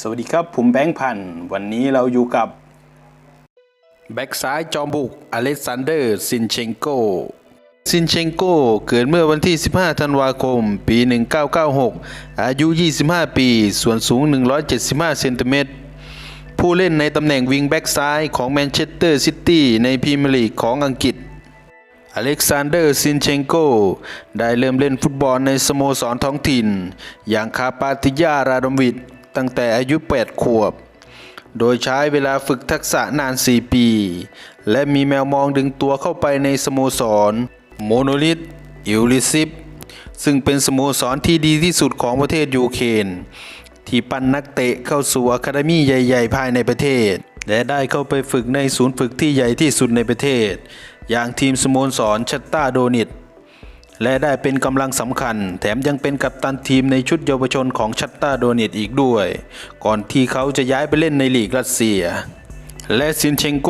สวัสดีครับ ผมแบงค์พันธุ์วันนี้เราอยู่กับ แบ็กซ้ายจอมบุก อเล็กซานเดอร์ ซินเชงโก ซินเชงโก เกิดเมื่อวันที่ 15 ธันวาคม ปี 1996 อายุ 25 ปี ส่วนสูง 175 เซนติเมตร ผู้เล่นในตำแหน่งวิงแบ็กซ้ายของแมนเชสเตอร์ซิตี้ในพรีเมียร์ลีกของอังกฤษอเล็กซานเดอร์ซินเชงโก ได้เริ่มเล่นฟุตบอลในสโมสรท้องถิ่น อย่างคาปาติยาราดมวิด ตั้งแต่อายุ 8 ขวบ โดยใช้เวลาฝึกทักษะนาน 4 ปี และมีแมวมองดึงตัวเข้าไปในสโมสร โมโนลิทอิลลิซิปซึ่งเป็นสโมสรที่ดีที่สุดของประเทศยูเครนที่ปั้นนักเตะเข้าสู่อะคาเดมี่ใหญ่ ๆ ภายในประเทศ และได้เข้าไปฝึกในศูนย์ฝึกที่ใหญ่ที่สุดในประเทศ อย่างทีมสโมสรชัตตาโดนิต และได้เป็นกำลังสำคัญ แถมยังเป็นกัปตันทีมในชุดเยาวชนของชัตตาโดเนตอีกด้วย ก่อนที่เขาจะย้ายไปเล่นในลีกรัสเซีย และซินเชงโก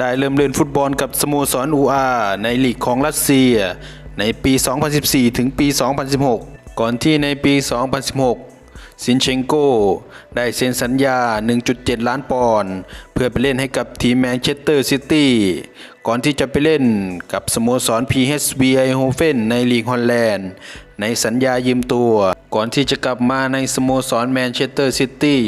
ได้เริ่มเล่นฟุตบอลกับสโมสรอูอาในลีกของรัสเซีย ในปี 2014 ถึงปี 2016 ก่อนที่ในปี 2016 ซินเชงโกได้เซ็นสัญญา 1.7 ล้านปอนด์เพื่อไปเล่นให้กับทีมแมนเชสเตอร์ซิตี้ ก่อนที่จะไปเล่นกับสโมสร PSV Eindhoven ในลีกฮอลแลนด์ ในสัญญายืมตัว ก่อนที่จะกลับมาในสโมสรแมนเชสเตอร์ซิตี้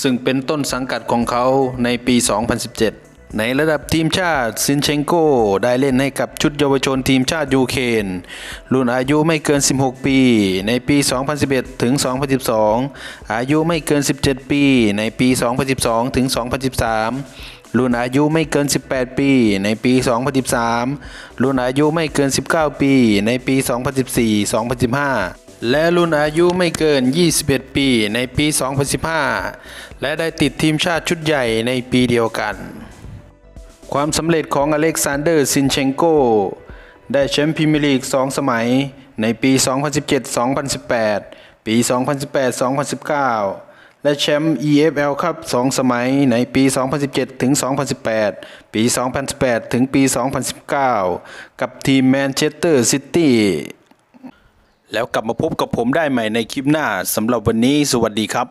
ซึ่งเป็นต้นสังกัดของเขาในปี 2017 ในระดับทีมชาติซินเชงโกได้เล่นให้กับชุดเยาวชนทีมชาติยูเครนรุ่นอายุไม่เกิน 16 ปี ในปี 2011 ถึง 2012 อายุไม่เกิน 17 ปี ในปี 2012 ถึง 2013 รุ่นอายุไม่เกิน 18 ปี ในปี 2013 รุ่นอายุไม่เกิน 19 ปี ในปี 2014-2015และรุ่นอายุไม่เกิน 21 ปีในปี 2015 และได้ติดทีมชาติชุดใหญ่ในปีเดียวกัน ความสำเร็จของอเล็กซานเดอร์ซินเชงโก ได้แชมป์พรีเมียร์ลีก 2 สมัยในปี 2017-2018 ปี 2018-2019 และแชมป์ EFL ครับ 2 สมัยในปี 2017ถึง2018 ปี 2018 ถึงปี 2019 กับทีมแมนเชสเตอร์ซิตี้แล้วกลับมาพบกับผมได้ใหม่ในคลิปหน้าสำหรับวันนี้สวัสดีครับ